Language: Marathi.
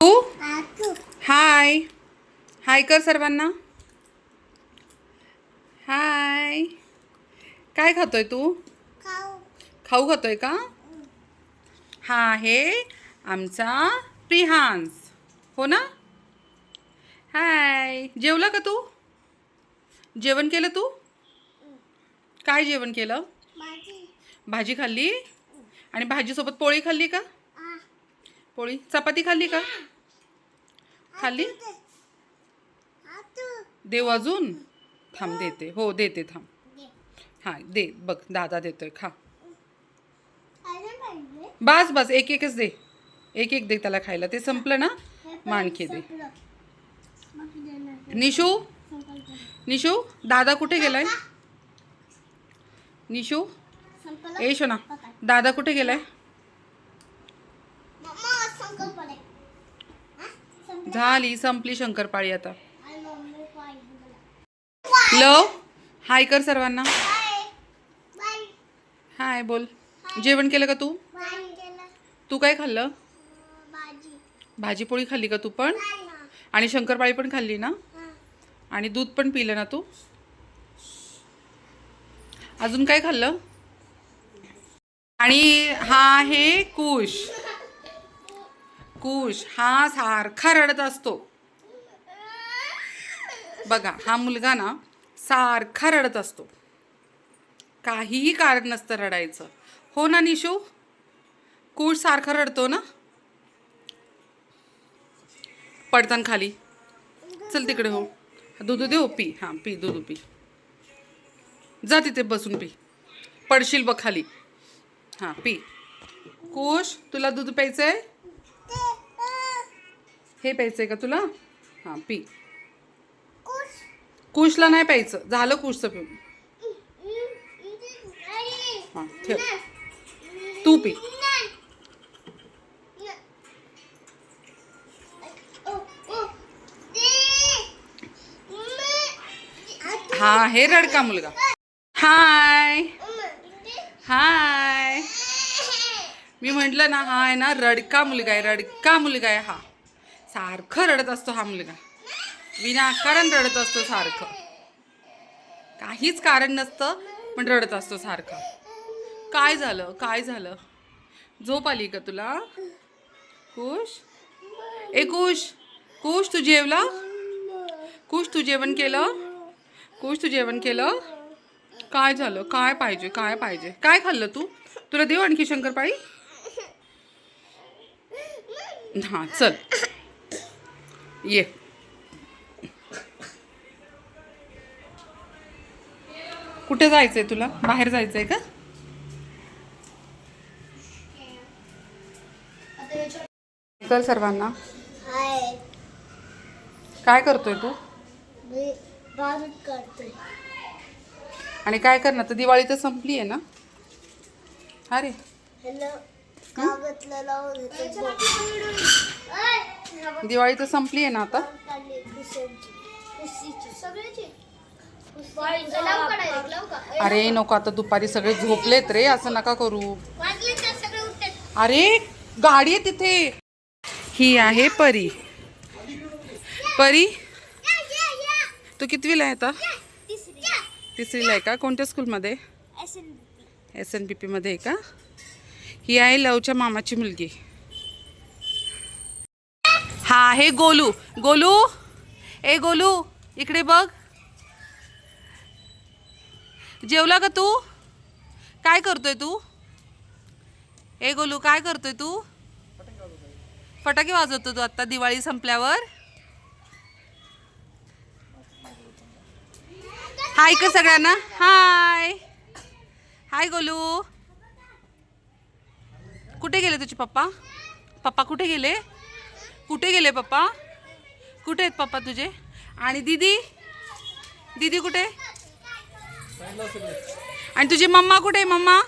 तू? हाय. हाय कर सर्वांना. हाय. काय खातोय तू? खाऊ. खातोय का? हा आहे आमचा प्रिहान्स हो ना? हाय. जेवला का तू? जेवण केलं तू? काय जेवण केलं? भाजी. खाल्ली? आणि भाजीसोबत पोळी खाल्ली का? पोळी? चपाती खाल्ली का? खाल्ली देऊ अजून? थांब देते. हो देते थांब. हां दे. बघ दादा देतोय. खा. बस बस. एक एकच दे. एक एक दे त्याला खायला. ते संपलं ना? मग आणखी दे निशू? निशू? दादा कुठे गेलाय? निशू? ए शोना. दादा कुठे गेलाय? झाली संपली शंकरपाळी आता. लव हाय कर सर्वांना. हाय बोल. जेवण केलं का तू? तू काय खाल्लं? भाजी. पोळी खाल्ली का तू पण? आणि शंकरपाळी पण खाल्ली ना? आणि दूध पण पिलं ना तू? अजून काय खाल्लं? आणि हा आहे कुश. कुश हा सारखा रडत असतो. बघा हा मुलगा ना सारखा रडत असतो. काहीही कारण नसतं रडायचं. हो ना निशू? कुश सारखा रडतो ना? पडतान खाली. चल तिकडे हो. दूध देऊ हो, पी. हां पी दूध पी. जा तिथे बसून पी. पडशील बघ खाली. हां पी. कुश तुला दूध प्यायचं आहे हे प्यायचं आहे का तुला? हां पी. कुशला नाही प्यायचं. झालं कुशचं पिऊन. हां ठेव. तू पी. हा हे रडका मुलगा. हाय. हाय. मी म्हटलं ना हा आहे ना रडका मुलगा आहे रडका मुलगा आहे हा. सारखं रडत असतो हा मुलगा. विनाकारण रडत असतो सारखं. काहीच कारण नसतं पण रडत असतो सारखं. काय झालं? काय झालं? झोप आली का तुला? कुश? ए कुश! कुश तू जेवला? कुश तू जेवण केलं? कुश तू जेवण केलं? काय झालं? काय पाहिजे? काय पाहिजे? काय खाल्लं तू? तुला देऊ आणखी शंकरपाळी? हां चल. ये। कुठे जायचंय तुला? बाहेर जायचंय का? कर सर्वांना. हाय काय करतोय तू? आणि काय करणार? तर दिवाळी तर संपली आहे ना? अरे येतो दिवाळी तर संपली आहे ना आता. अरे नको आता दुपारी सगळे झोपलेत रे असं नका करू. अरे गाडी आहे तिथे. ही आहे परी. परी तू कितवीला आहे आता? तिसरीला आहे का? कोणत्या स्कूलमध्ये? एस एन पी पीमध्ये आहे का? ही आहे लवच्या मामाची मुलगी. हा आहे गोलू. गोलू? ए गोलू इकडे बघ. जेवला का तू? काय करतोय तू? ए गोलू काय करतोय तू? फटाके वाजवतो तू आता दिवाळी संपल्यावर. हाय का सगळ्यांना? हाय. हाय गोलू. कुठे गेले तुझे पप्पा? पप्पा कुठे गेले? कुठे गेले पप्पा? कुठे आहेत पप्पा तुझे? आणि दीदी? दीदी कुठे? आणि तुझी मम्मा कुठे आहे मम्मा?